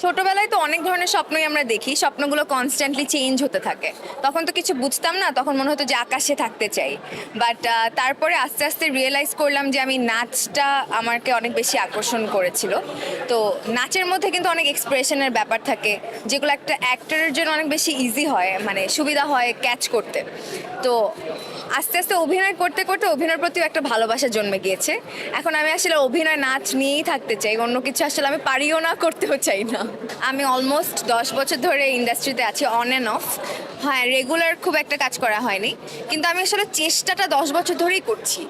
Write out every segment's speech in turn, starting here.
ছোটবেলায় তো অনেক ধরনের স্বপ্নই আমরা দেখি, স্বপ্নগুলো কনস্ট্যান্টলি চেঞ্জ হতে থাকে। তখন তো কিছু বুঝতাম না, তখন মনে হতো যে আকাশে থাকতে চাই। বাট তারপরে আস্তে আস্তে রিয়েলাইজ করলাম যে আমি নাচটা আমাকে অনেক বেশি আকর্ষণ করেছিল। তো নাচের মধ্যে কিন্তু অনেক এক্সপ্রেশনের ব্যাপার থাকে, যেগুলো একটা অ্যাক্টরের জন্য অনেক বেশি ইজি হয় মানে সুবিধা হয় ক্যাচ করতে। তো আস্তে আস্তে অভিনয় করতে করতে অভিনয়ের প্রতিও একটা ভালোবাসা জন্মে গিয়েছে। এখন আমি আসলে অভিনয় নাচ নিয়েই থাকতে চাই, অন্য কিছু আসলে আমি পারিও না, করতেও চাই না। আমি অলমোস্ট দশ বছর ধরে ইন্ডাস্ট্রিতে আছি অন অ্যান্ড অফ হ্যাঁ রেগুলার খুব একটা কাজ করা হয়নি। কিন্তু আমি আসলে চেষ্টাটা দশ বছর ধরেই করছি।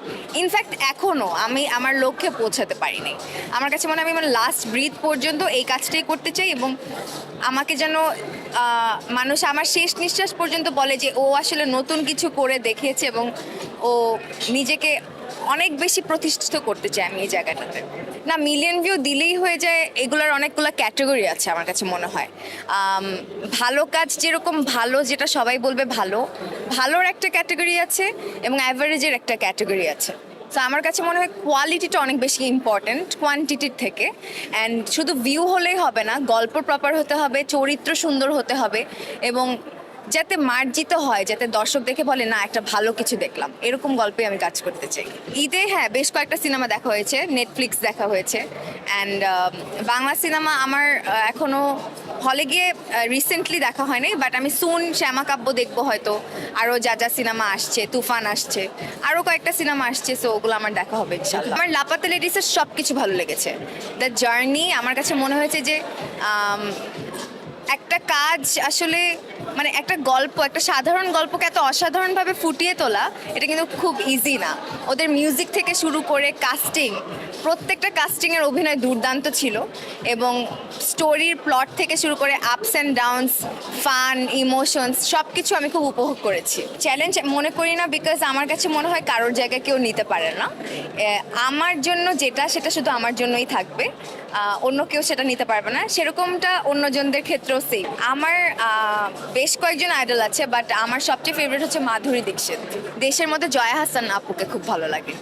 ইনফ্যাক্ট এখনও আমি আমার লক্ষ্যে পৌঁছাতে পারিনি। আমার কাছে মনে হয় আমি আমার লাস্ট ব্রিথ পর্যন্ত এই কাজটাই করতে চাই এবং আমাকে যেন মানুষ আমার শেষ নিঃশ্বাস পর্যন্ত বলে যে, ও আসলে নতুন কিছু করে দেখিয়েছে এবং ও নিজেকে অনেক বেশি প্রতিষ্ঠিত করতে চাই আমি এই জায়গাটাতে। না মিলিয়ন ভিউ দিলেই হয়ে যায়, এগুলোর অনেকগুলো ক্যাটাগরি আছে আমার কাছে মনে হয়। ভালো কাজ যেরকম ভালো, যেটা সবাই বলবে ভালো, ভালোর একটা ক্যাটাগরি আছে এবং অ্যাভারেজের একটা ক্যাটাগরি আছে। তো আমার কাছে মনে হয় কোয়ালিটিটা অনেক বেশি ইম্পর্ট্যান্ট কোয়ান্টিটির থেকে। অ্যান্ড শুধু ভিউ হলেই হবে না, গল্প প্রপার হতে হবে, চরিত্র সুন্দর হতে হবে এবং যাতে মার্জিত হয় যাতে দর্শক দেখে বলে না একটা ভালো কিছু দেখলাম। এরকম গল্পে আমি কাজ করতে চাই। ঈদে হ্যাঁ বেশ কয়েকটা সিনেমা দেখা হয়েছে। নেটফ্লিক্স দেখা হয়েছে। অ্যান্ড বাংলা সিনেমা আমার আহ, এখনও হলে গিয়ে রিসেন্টলি দেখা হয়নি বাট আমি সুন শ্যামা কাব্য দেখব হয়তো। আরও যা যা সিনেমা আসছে তুফান আসছে আরও কয়েকটা সিনেমা আসছে সো ওগুলো আমার দেখা হবে। আমার লাপাতে লেডিসের সব কিছু ভালো লেগেছে। দ্য জার্নি আমার কাছে মনে হয়েছে যে একটা কাজ আসলে মানে একটা গল্প, একটা সাধারণ গল্পকে এত অসাধারণভাবে ফুটিয়ে তোলা, এটা কিন্তু খুব ইজি না। ওদের মিউজিক থেকে শুরু করে কাস্টিং প্রত্যেকটা কাস্টিংয়ের অভিনয় দুর্দান্ত ছিল এবং স্টোরির প্লট থেকে শুরু করে ups and downs fun emotions সব কিছু আমি খুব উপভোগ করেছি। চ্যালেঞ্জ মনে করি না বিকজ আমার কাছে মনে হয় কারোর জায়গায় কেউ নিতে পারে না। আমার জন্য যেটা, সেটা শুধু আমার জন্যই থাকবে। অন্য কেউ সেটা নিতে পারবে না। সেরকমটা অন্যজনদের ক্ষেত্রেও সেম আমার বেশ কয়েকজন আইডল আছে বাট আমার সবচেয়ে ফেভারিট হচ্ছে মাধুরী দীক্ষিত। দেশের মধ্যে জয়া হাসান আপুকে খুব ভালো লাগে।